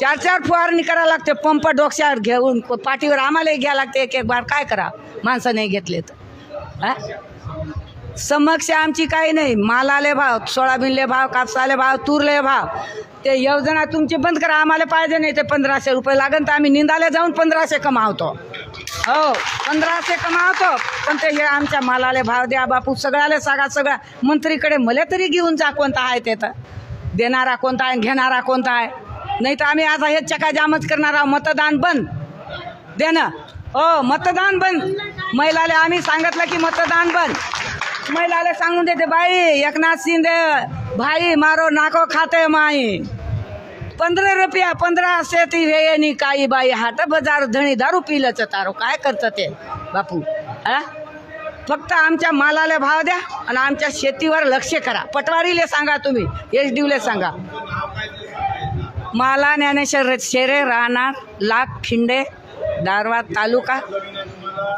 चार चार फुवारणी करावं लागते पंप डोक्यावर घेऊन पाठीवर आम्हालाही घ्यावं लागते एक एक बार काय करा माणसं नाही घेतले तर हा? समक्ष आमची काही नाही. मालाले भाव सोयाबीनले भाव कापसाले भाव तुरले भाव. ते योजना तुमची बंद करा आम्हाला पाहिजे नाही ते पंधराशे रुपये लागन तर आम्ही निंदाले जाऊन पंधराशे कमावतो. हो पंधराशे कमावतो. पण ते हे आमच्या मालाले भाव द्या बापू सगळ्याला सांगा सगळ्या मंत्रीकडे मला तरी घेऊन जा कोणता आहे ते तर. देणारा कोणता आहे घेणारा कोणता आहे. नाही तर आम्ही आता हे चकाजामच करणार आहोत. मतदान बंद. दे ना. हो मतदान बंद. महिलाले आम्ही सांगितलं की मतदान बंद. महिलाले सांगून देते बाई एकनाथ शिंदे भाई मारो नाको खाते माई. पंधरा रुपया पंधरा शेती वेळेनी काही बाई. हाट बाजार धणी दारू पिलंच तारो. काय करतं ते? बापू हा? फक्त आमच्या मालाला भाव द्या आणि आमच्या शेतीवर लक्ष करा. पटवारीले सांगा तुम्ही एच डीवले सांगा. माला ज्ञानेश्वर शेरे राहणार लाख खिंडे दारवा तालुका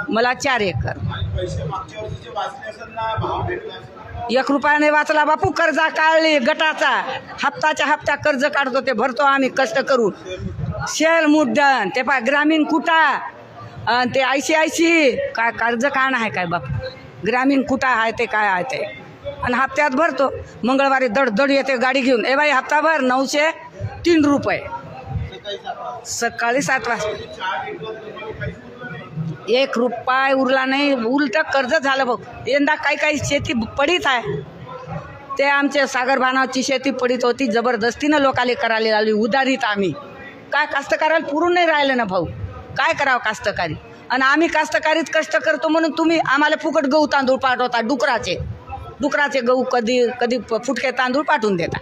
मला चार एकर. एक रुपयाने वाचला बापू कर्जा काढली गटाचा. हप्ताच्या हप्ता कर्ज काढतो ते भरतो आम्ही कष्ट करून. शेल मुद्दन ते पा ग्रामीण कुटा आणि ते आय सी आय सी काय कर्ज काढणं आहे काय बापू? ग्रामीण कुटा आहे ते काय आहे ते? आणि हप्त्यात भरतो. मंगळवारी दड दड येते गाडी घेऊन. ए बाई हप्ता भर नऊशे तीन रुपये. सकाळी सात वाजता. एक रुपये उरला नाही. उलट कर्ज झालं बघ. यंदा काही काही शेती पडीत आहे. ते आमच्या सागर भानावची शेती पडीत होती. जबरदस्तीनं लोकाले करायला लागली. उदारीत आम्ही. काय कास्तकाराला पुरून नाही राहिलं ना भाऊ. काय करावं कास्तकारी? आणि आम्ही कास्तकारीत कष्ट करतो म्हणून तुम्ही आम्हाला फुकट गहू तांदूळ पाठवता. डुकराचे. डुकराचे गहू कधी कधी फुटके तांदूळ पाठवून देता.